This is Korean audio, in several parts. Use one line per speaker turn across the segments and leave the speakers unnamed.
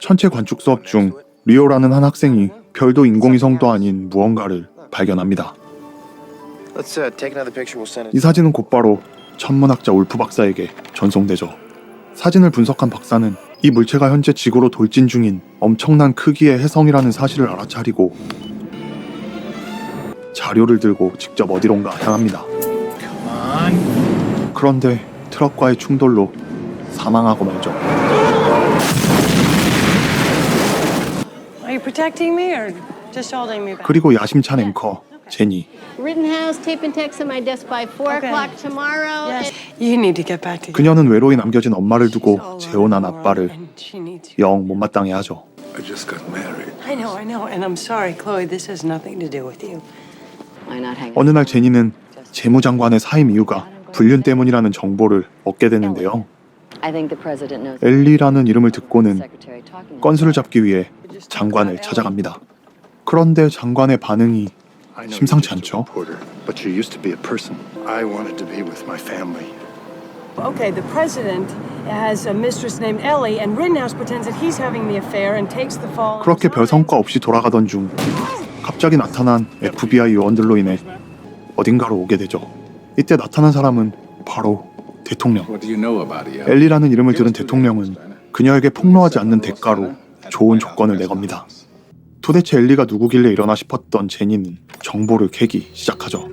천체 관측 수업 중 리오라는 한 학생이 별도 인공위성도 아닌 무언가를 발견합니다.
Uh.
이 사진은 곧바로 천문학자 울프 박사에게 전송되죠. 사진을 분석한 박사는 이 물체가 현재 지구로 돌진 중인 엄청난 크기의 해성이라는 사실을 알아차리고 자료를 들고 직접 어디론가 향합니다. 그런데 트럭과의 충돌로 사망하고 말죠.
Protecting me or just holding me back?
그리고 야심찬 앵커 제니
Rittenhouse, tape and text at my desk by 4
Okay.
o'clock tomorrow.
Yes. You need to get back to
그녀는 외로이 남겨진 엄마를 두고 재혼한 아빠를
she needs you.
영 못마땅해 하죠.
I just got married.
I know, I know, and I'm sorry, Chloe. This has nothing to do with you.
Why not hang
어느 날 제니는 재무장관의 사임 이유가 불륜 때문이라는 정보를 얻게 되는데요.
I think the president knows.
엘리라는 이름을 듣고는. 건수를 잡기 위해 장관을 찾아갑니다. 그런데 장관의 반응이 심상치 않죠?
reporter, but you used to be a person. I wanted to be with my family.
Okay, the president has a mistress named Ellie, and Rittenhouse pretends that he's having the affair and takes the fall.
그렇게 별. 성과 없이 돌아가던 중 갑자기 나타난 FBI 요원들로 인해 어딘가로 오게 되죠. 이때 나타난 사람은 바로 대통령.
What do you know about it?
엘리라는 이름을 들은 대통령은 그녀에게 폭로하지 않는 대가로 좋은 조건을 내겁니다. 도대체 엘리가 누구길래 이러나 싶었던 제니는 정보를 캐기 시작하죠.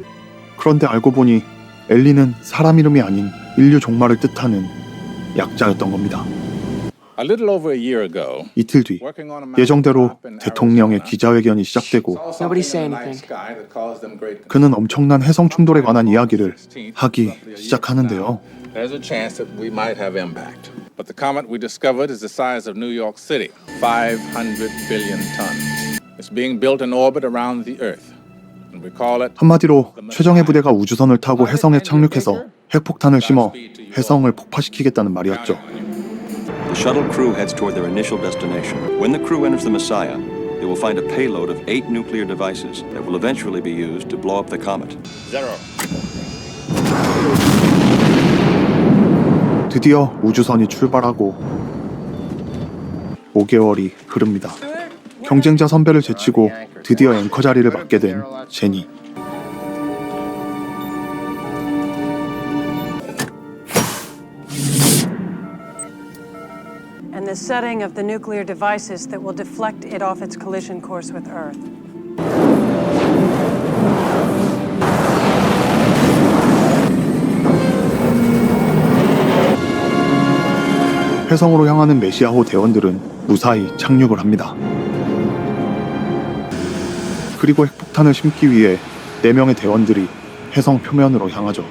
그런데 알고 보니 엘리는 사람 이름이 아닌 인류 종말을 뜻하는 약자였던 겁니다.
A little over a year ago,
이틀 뒤
working on a
예정대로 대통령의 기자회견이 시작되고 그는 엄청난 해성 충돌에 관한 이야기를 하기 시작하는데요.
There's a chance that we might have impact. But the comet we discovered is the size of New York City, 500 billion tons. It's being built in orbit around the Earth. And we call it
한마디로 최정예 부대가 우주선을 타고 해성에 착륙해서 핵폭탄을 심어 해성을 폭파시키겠다는 말이었죠.
The shuttle crew heads toward their initial destination. When the crew enters the Messiah, they will find a payload of eight nuclear devices that will eventually be used to blow up the comet.
드디어 우주선이 출발하고 5개월이 흐릅니다. 경쟁자 선배를 제치고 드디어 앵커 자리를 맡게 된 제니. 해성으로 향하는 메시아호 대원들은 무사히 착륙을 합니다. 그리고 핵폭탄을 심기 위해 4명의 대원들이 해성 표면으로 향하죠.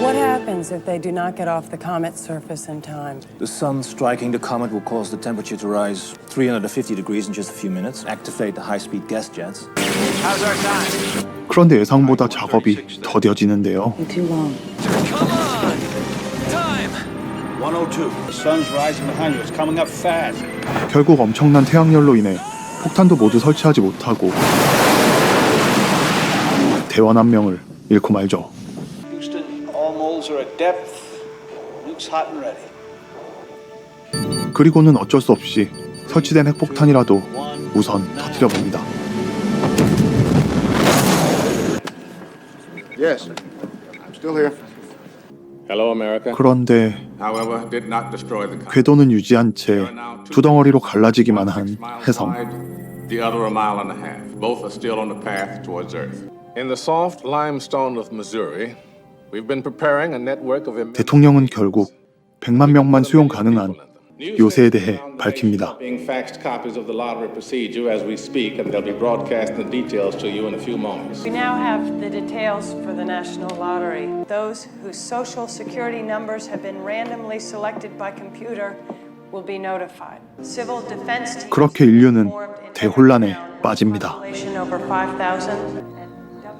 What happens if they do not get off the comet's surface in time?
The sun striking the comet will cause the temperature to rise 350 degrees in just a few minutes. Activate the high-speed gas jets.
그런데 예상보다 작업이 더뎌지는데요.
Too long.
결국 엄청난 태양열로 인해 폭탄도 모두 설치하지 못하고 대원 한 명을 잃고 말죠.
Houston, all moles are at depth. Luke's hot and ready.
그리고는 어쩔 수 없이 설치된 핵폭탄이라도 우선 터뜨려 봅니다.
Yes, I'm still here.
그런데. 궤도는 유지한 채 두 덩어리로 갈라지기만 한 해성. 대통령은 결국 100만 명만 수용 가능한 요새에 대해 밝힙니다.
Being faxed copies of the lottery procedure as we speak, and they'll be broadcasting the details to you in a few moments.
We now have the details for the National Lottery. Those whose social security numbers have been randomly selected by computer will be notified. Civil defense teams
그렇게 인류는 대혼란에 빠집니다.
population over 5,000.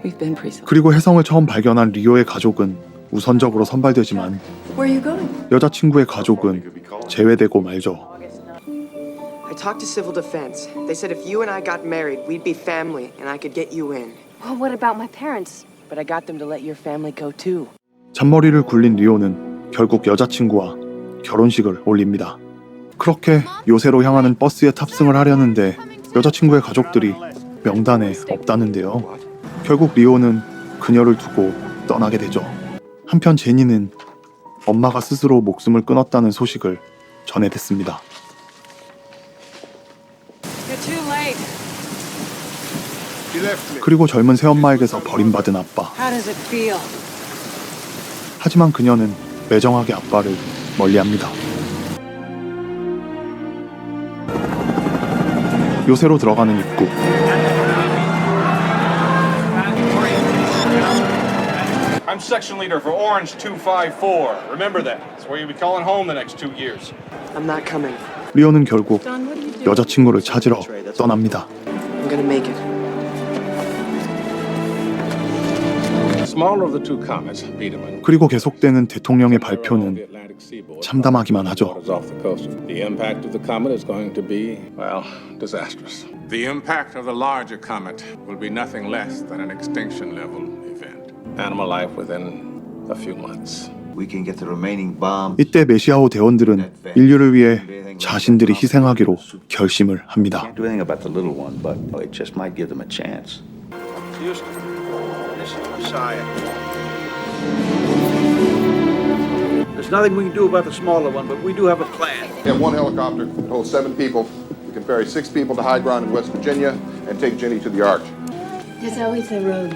We've been pre
그리고 해성을 처음 발견한 리오의 가족은 우선적으로 선발되지만
Where are you going?
여자친구의 가족은 제외되고 말죠.
I talked to civil defense. They said if you and I got married, we'd be family, and I could get you in.
Well, what about my parents?
But I got them to let your family go too.
잔머리를 굴린 리오는 결국 여자친구와 결혼식을 올립니다. 그렇게 요새로 향하는 버스에 탑승을 하려는데 여자친구의 가족들이 명단에 없다는데요. 결국 리오는 그녀를 두고 떠나게 되죠. 한편 제니는 엄마가 스스로 목숨을 끊었다는 소식을
too late.
그리고 젊은 새엄마에게서 버림받은 아빠. 하지만 그녀는 매정하게 아빠를 멀리합니다. 요새로 들어가는 입구.
I'm section leader for Orange 254. Remember that. It's where you'll be calling home the next two years.
I'm not coming.
리오는 결국 여자친구를 찾으러 떠납니다.
I'm gonna make it.
The smaller of the two comets, Biedermann,
그리고 계속되는 대통령의 발표는 참담하기만 하죠.
is off the coast. The impact of the comet is going to be, well, disastrous. The impact of the larger comet will be nothing less than an extinction level. Animal life within a few months.
We can get the remaining bombs.
이때 메시아호 대원들은 인류를 위해 자신들이 희생하기로 결심을 합니다.
Can't do anything about the little one, but it just might give them a chance.
Houston, this is Messiah. There's nothing we can do about the smaller one, but we do have a plan.
We have one helicopter that holds seven people. We can ferry six people to high ground in West Virginia and take Jenny to the arch.
There's always a road.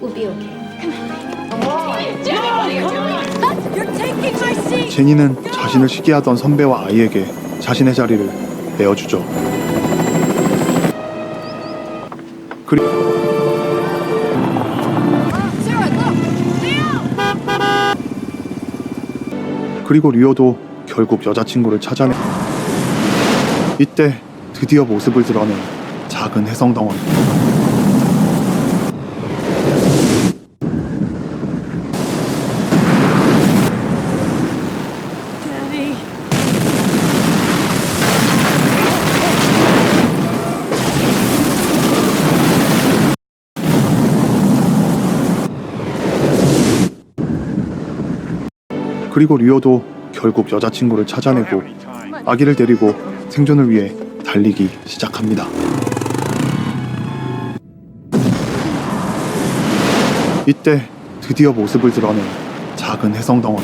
We'll be okay.
제니는 자신을 시기하던 선배와 아이에게 자신의 자리를 내어주죠. 그리 그리고 리오도 결국 여자친구를 찾아내. 이때 드디어 모습을 드러낸 작은 해성 덩어리. 그리고 리오도 결국 여자친구를 찾아내고 아기를 데리고 생존을 위해 달리기 시작합니다. 이때 드디어 모습을 드러낸 작은 해성 덩어리.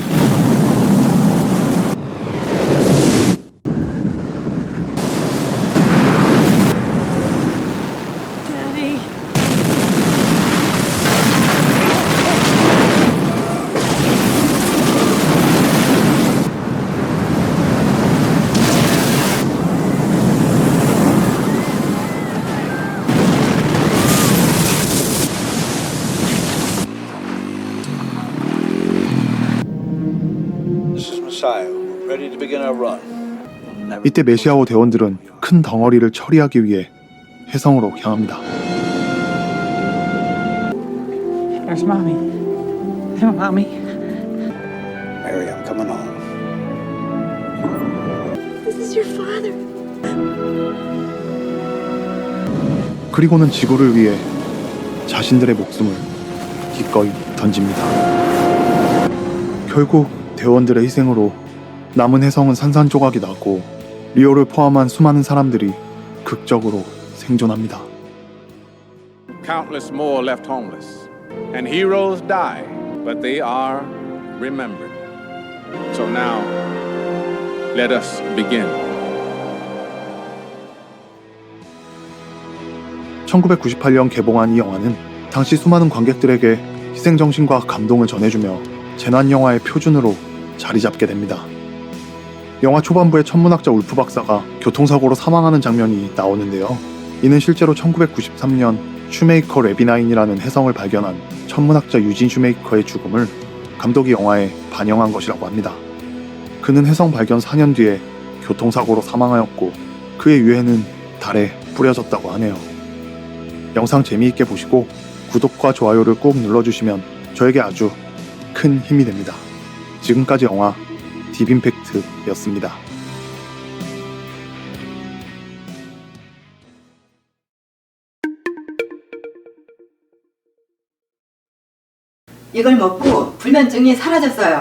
이때 메시아호 대원들은 큰 덩어리를 처리하기 위해 해성으로 향합니다.
There's mommy. Mommy.
Mary, I'm coming home.
This is your father.
그리고는 지구를 위해 자신들의 목숨을 기꺼이 던집니다. 결국 대원들의 희생으로 남은 해성은 산산조각이 나고 리오를 포함한 수많은 사람들이 극적으로 생존합니다.
Countless more left homeless. And heroes die, but they are remembered. So now, let us begin.
1998년 개봉한 이 영화는 당시 수많은 관객들에게 희생 정신과 감동을 전해주며 재난 영화의 표준으로 자리 잡게 됩니다. 영화 초반부에 천문학자 울프 박사가 교통사고로 사망하는 장면이 나오는데요. 이는 실제로 1993년 슈메이커 레비나인이라는 해성을 발견한 천문학자 유진 슈메이커의 죽음을 감독이 영화에 반영한 것이라고 합니다. 그는 해성 발견 4년 뒤에 교통사고로 사망하였고 그의 유해는 달에 뿌려졌다고 하네요. 영상 재미있게 보시고 구독과 좋아요를 꼭 눌러주시면 저에게 아주 큰 힘이 됩니다. 지금까지 영화 딥임팩트였습니다.
이걸 먹고 불면증이 사라졌어요.